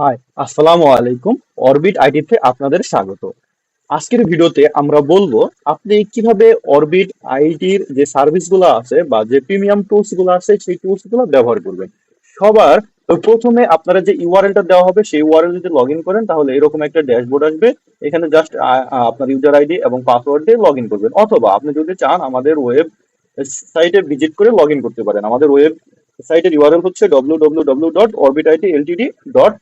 High, আসসালামু আলাইকুম। Orbit আইটিতে আপনাদের স্বাগত। আজকের ভিডিওতে আমরা বলব, আপনি কীভাবে অরবিট আইটির যে সার্ভিসগুলো আছে বা যে প্রিমিয়াম টুলসগুলো আছে, সেই টুলসগুলো ব্যবহার করবেন। সবার প্রথমে আপনারা যে ইউআরএলটা দেওয়া হবে, সেই ইউআরএল যদি লগ ইন করেন, তাহলে এরকম একটা ড্যাশবোর্ড আসবে। এখানে জাস্ট আপনার ইউজার আইডি এবং পাসওয়ার্ড দিয়ে লগ ইন করবেন। অথবা আপনি যদি চান আমাদের ওয়েব সাইটে ভিজিট করে লগ ইন করতে পারেন। আমাদের ওয়েব সাইটের ইউআরএল হচ্ছে www.orbitit.ltd.com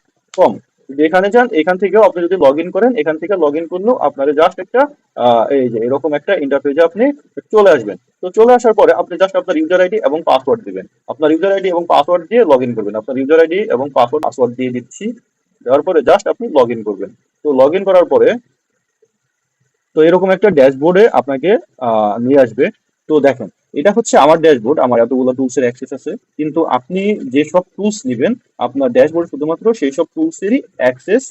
কম যদি এখানে যান, এখান থেকেও আপনি যদি লগ ইন করেন, এখান থেকে লগ ইন করলেও আপনার জাস্ট একটা এই যে এরকম একটা ইন্টারফেসে আপনি চলে আসবেন। তো চলে আসার পরে আপনি জাস্ট আপনার ইউজার আইডি এবং পাসওয়ার্ড দিবেন। আপনার ইউজার আইডি এবং পাসওয়ার্ড দিয়ে লগ ইন করবেন। আপনার ইউজার আইডি এবং পাসওয়ার্ড পাসওয়ার্ড দিয়ে দিচ্ছি। দেওয়ার পরে জাস্ট আপনি লগ ইন করবেন। তো লগ ইন করার পরে তো এরকম একটা ড্যাশবোর্ডে আপনাকে নিয়ে আসবে। তো দেখেন এটা হচ্ছে আমার ড্যাশবোর্ড, আমার এতগুলো টুলসের অ্যাক্সেস আছে। কিন্তু আপনি যেসব টুলস নেবেন, আপনার ড্যাশবোর্ড শুধুমাত্র সেই সব টুলসেরই অ্যাক্সেস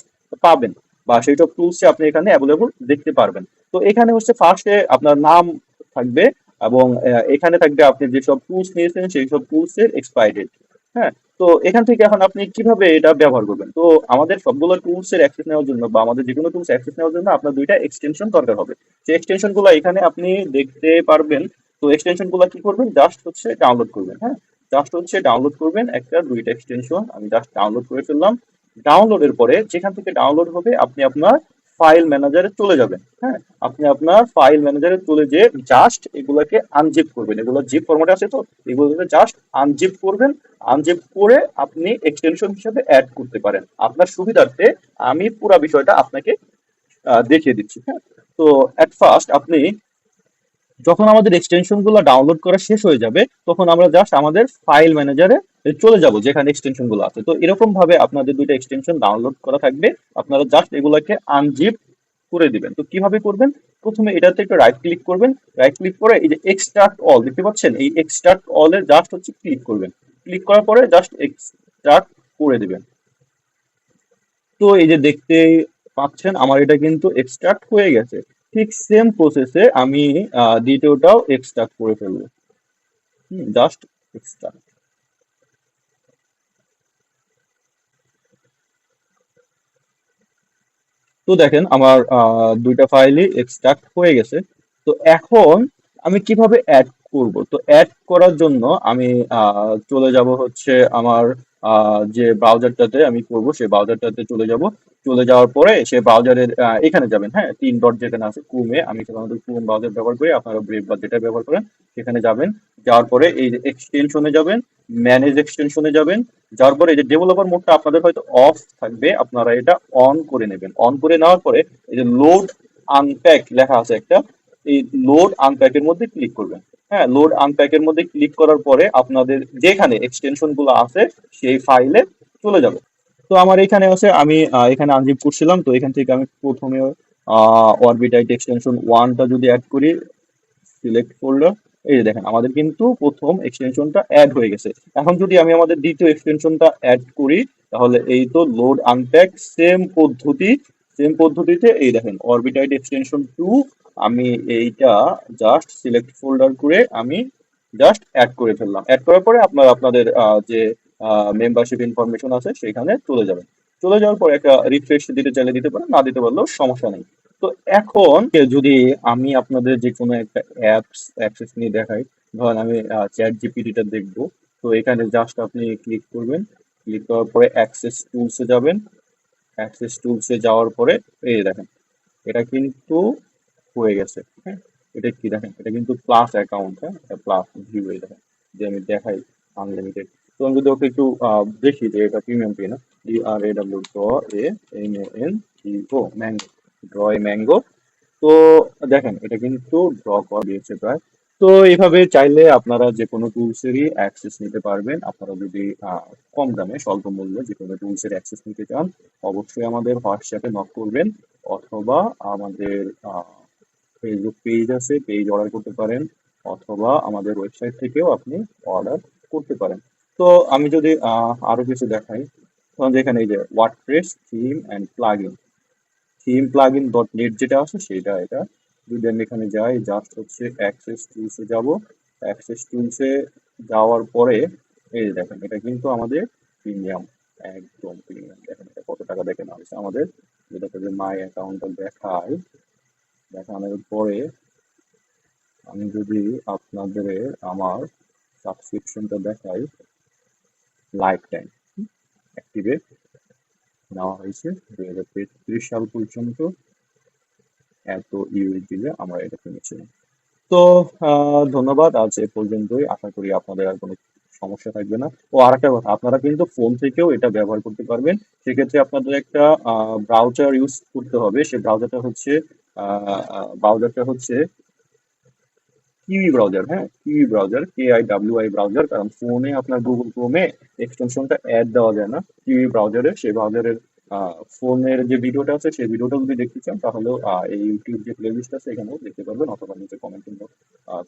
পাবেন বা সেই সব টুলসে আপনি এখানে অ্যাভেলেবল দেখতে পারবেন। তো এখানে হচ্ছে ফার্স্টে আপনার নাম থাকবে এবং এখানে থাকবে আপনি যেসব টুলস নিয়েছেন, সেই সব টুলসের এক্সপায়ার ডেট হ্যাঁ তো এখান থেকে এখন আপনি কীভাবে এটা ব্যবহার করবেন? তো আমাদের সবগুলো টুলস এর অ্যাক্সেস নেওয়ার জন্য বা আমাদের যে কোনো টুলস অ্যাক্সেস নেওয়ার জন্য আপনার দুইটা এক্সটেনশন দরকার হবে। সেই এক্সটেনশনগুলো এখানে আপনি দেখতে পারবেন তো এক্সটেনশনগুলো কি করবেন? জাস্ট হচ্ছে ডাউনলোড করবেন হ্যাঁ? জাস্ট হচ্ছে ডাউনলোড করবেন একটা দুইটা এক্সটেনশন আমি জাস্ট ডাউনলোড করে ফেললাম। ডাউনলোডের পরে যেখান থেকে ডাউনলোড হবে, আপনি আপনার ফাইল ম্যানেজারে চলে যাবেন হ্যাঁ? আপনি আপনার ফাইল ম্যানেজারে চলে যে জাস্ট এগুলাকে আনজিপ করবেন। এগুলো জিপ ফরম্যাটে আছে তো? এগুলোকে জাস্ট আনজিপ করবেন। আনজিপ করে আপনি এক্সটেনশন হিসেবে অ্যাড করতে পারেন। আপনার সুবিধার্থে আমি পুরো বিষয়টা আপনাকে দেখিয়ে দিচ্ছি হ্যাঁ? তো এট ফার্স্ট আপনি যখন আমাদের এক্সটেনশনগুলো ডাউনলোড করা শেষ হয়ে যাবে, তখন আমরা জাস্ট আমাদের ফাইল ম্যানেজারে চলে যাব যেখানে এক্সটেনশনগুলো আছে। তো এরকম ভাবে আপনাদের দুইটা এক্সটেনশন ডাউনলোড করা থাকবে। আপনারা জাস্ট এগুলোকে আনজিপ করে দিবেন। তো কীভাবে করবেন? প্রথমে এটাতে একটু রাইট ক্লিক করবেন। রাইট ক্লিক করে এই যে এক্সট্রাক্ট অল দেখতে পাচ্ছেন? এই এক্সট্রাক্ট অল এর জাস্ট হচ্ছে ক্লিক করবেন। ক্লিক করার পরে জাস্ট এক্সট্রাক্ট করে দিবেন। তো এই যে দেখতে পাচ্ছেন, আমার এটা কিন্তু এক্সট্রাক্ট হয়ে গেছে। ঠিক সেম প্রসেসে আমি দ্বিতীয়টাও এক্সট্রাক্ট করে ফেলব। জাস্ট এক্সট্রাক্ট তো দেখেন আমার দুইটা ফাইলই এক্সট্রাক্ট হয়ে গেছে। তো এখন আমি কীভাবে অ্যাড করব। তো অ্যাড করার জন্য আমি চলে যাব হচ্ছে আমার যে ব্রাউজারটাতে আমি করব সেই ব্রাউজারটাতে চলে যাব। চলে যাওয়ার পরে সে ব্রাউজারের এখানে যাবেন হ্যাঁ? তিন ডট যেখানে আছে ক্রোমে আমি সাধারণত ক্রোম ব্রাউজার ব্যবহার করি, আপনারা ব্রেভ বা যেটা ব্যবহার করেন, সেখানে যাবেন। যাওয়ার পরে এই যে এক্সটেনশনে যাবেন ম্যানেজ এক্সটেনশনে যাবেন। যাওয়ার পরে এই যে ডেভেলপার মোডটা আপনাদের হয়তো অফ থাকবে, আপনারা এটা অন করে নেবেন। অন করে নেওয়ার পরে এই যে লোড আনপ্যাক লেখা আছে একটা, এই লোড আনপ্যাকের মধ্যে ক্লিক করবেন। হ্যাঁ লোড আনপ্যাকের মধ্যে ক্লিক করার পরে আপনাদের যেখানে এক্সটেনশনগুলো আছে, সেই ফাইলে চলে যাবে। তো আমার এখানে আছে, আমি এখানে আনজিপ করছিলাম, তো এখান থেকে আমি প্রথমে অরবিটাইট এক্সটেনশন ওয়ানটা যদি অ্যাড করি সিলেক্ট ফোল্ডার এই যে দেখেন, আমাদের কিন্তু প্রথম এক্সটেনশনটা অ্যাড হয়ে গেছে। এখন যদি আমি আমাদের দ্বিতীয় এক্সটেনশনটা অ্যাড করি, তাহলে এই তো লোড আনপ্যাক সেম পদ্ধতি সেম পদ্ধতিতে এই দেখেন অরবিটাইট এক্সটেনশন টু আমি এইটা জাস্ট সিলেক্ট ফোল্ডার করে আমি জাস্ট অ্যাড করে ফেললাম। অ্যাড করার পরে আপনার, আপনাদের যে মেম্বারশিপ ইনফরমেশন আছে সেখানে চলে যাবেন চলে যাওয়ার পরে একটা রিফ্রেশ দিতে চাইলে দিতে পারেন, না দিতে পারলেও সমস্যা নেই। তো এখন যদি আমি আপনাদের যে কোনো একটা অ্যাপস অ্যাক্সেস নিয়ে দেখাই, ধরেন আমি চ্যাট জিপিটিটা দেখব, তো এখানে জাস্ট আপনি ক্লিক করবেন। ক্লিক করার পরে অ্যাক্সেস টুলসে যাবেন। অ্যাক্সেস টুলসে যাওয়ার পরে, এই দেখেন, এটা কিন্তু হয়ে গেছে হ্যাঁ? এটা কি দেখেন? এটা কিন্তু প্লাস অ্যাকাউন্ট হ্যাঁ? প্লাস ভিউ এই দেখেন, যে আমি দেখাই আনলিমিটেড তো আমি যদি ওকে একটু দেখি যে এটা প্রিমিয়াম পে না D R A W draw A M A N E O mango draw A mango তো দেখেন, এটা কিন্তু ড্র করা দিয়েছে প্রায়। তো এইভাবে চাইলে আপনারা যে কোনো টুলসেরই অ্যাক্সেস নিতে পারবেন। আপনারা যদি কম দামে, স্বল্প মূল্যে যে কোনো টুলসের অ্যাক্সেস নিতে চান, অবশ্যই আমাদের হোয়াটসঅ্যাপে নক করবেন, অথবা আমাদের ফেসবুক পেজ আছে পেজ অর্ডার করতে পারেন অথবা আমাদের ওয়েবসাইট থেকেও আপনি অর্ডার করতে পারেন। তো আমি যদি আহ, আরও কিছু দেখাই তখন যেখানে এই যে WordPress theme and plugin theme plugin dot net যেটা আছে সেটা এটা। যদি আমি এখানে যাই জাস্ট হচ্ছে অ্যাক্সেস টুলসে যাব। অ্যাক্সেস টুলসে যাওয়ার পরে এই যে দেখেন এটা কিন্তু আমাদের প্রিমিয়াম একদম প্রিমিয়াম দেখেন এটা কত টাকা দেখে নেওয়া আমাদের যেটা মাই অ্যাকাউন্টটা দেখায় দেখানোর পরে আমি যদি আপনাদের আমার সাবস্ক্রিপশনটা দেখাই লাইফ টাইম অ্যাক্টিভে নেওয়া হয়েছে দুই হাজার তেত্রিশ সাল পর্যন্ত, এত ইউএস দিলে আমরা এটা কিনেছিলাম তো ধন্যবাদ, আজ এ পর্যন্তই। আশা করি আপনাদের আর কোনো সমস্যা থাকবে না। ও আর একটা কথা, আপনারা কিন্তু ফোন থেকেও এটা ব্যবহার করতে পারবেন। সেক্ষেত্রে আপনাদের একটা ব্রাউজার ইউজ করতে হবে। সেই ব্রাউজারটা হচ্ছে ব্রাউজারটা হচ্ছে কিউই ব্রাউজার হ্যাঁ? Kiwi browser K I W I browser কারণ ফোনে আপনার গুগল ক্রোমে এক্সটেনশনটা অ্যাড দেওয়া যায় না। কিউই ব্রাউজারে সেই ব্রাউজারের ফোনের যে ভিডিওটা আছে, সেই ভিডিওটা যদি দেখতে চান, তাহলেও এই ইউটিউব যে প্লে লিস্ট আছে, এখানেও দেখতে পারবেন, অথবা নিচে কমেন্টের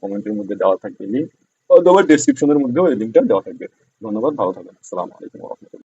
কমেন্টের মধ্যে দেওয়া থাকবে লিঙ্ক অথবা ডেসক্রিপশনের মধ্যেও এই লিঙ্কটা দেওয়া থাকবে। ধন্যবাদ, ভালো থাকবেন। আসসালামু আলাইকুম